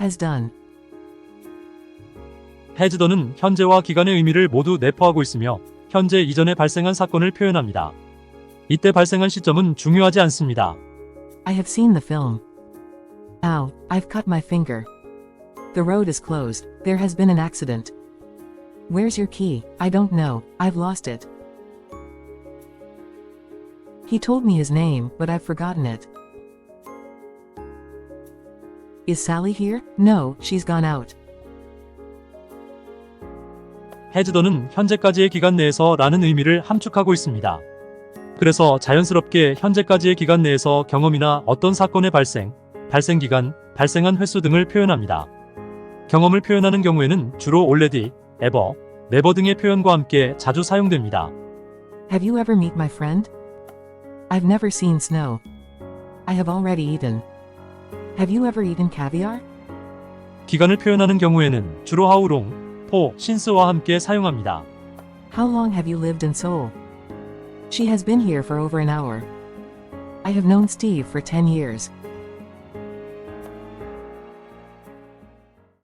has done. has done은 현재와 기간의 의미를 모두 내포하고 있으며 현재 이전에 발생한 사건을 표현합니다. 이때 발생한 시점은 중요하지 않습니다. I have seen the film. Ow, I've cut my finger. The road is closed, there has been an accident. Where's your key? I don't know, I've lost it. He told me his name, but I've forgotten it. Is Sally here? No, she's gone out. done은 현재까지의 기간 내에서 라는 의미를 함축하고 있습니다. 그래서 자연스럽게 현재까지의 기간 내에서 경험이나 어떤 사건의 발생, 발생 기간, 발생한 횟수 등을 표현합니다. 경험을 표현하는 경우에는 주로 already, ever, never 등의 표현과 함께 자주 사용됩니다. Have you ever meet my friend? I've never seen snow. I have already eaten. Have you ever eaten caviar? 기간을 표현하는 경우에는 주로 how long, for, since와 함께 사용합니다. How long have you lived in Seoul? She has been here for over an hour. I have known Steve for 10 years.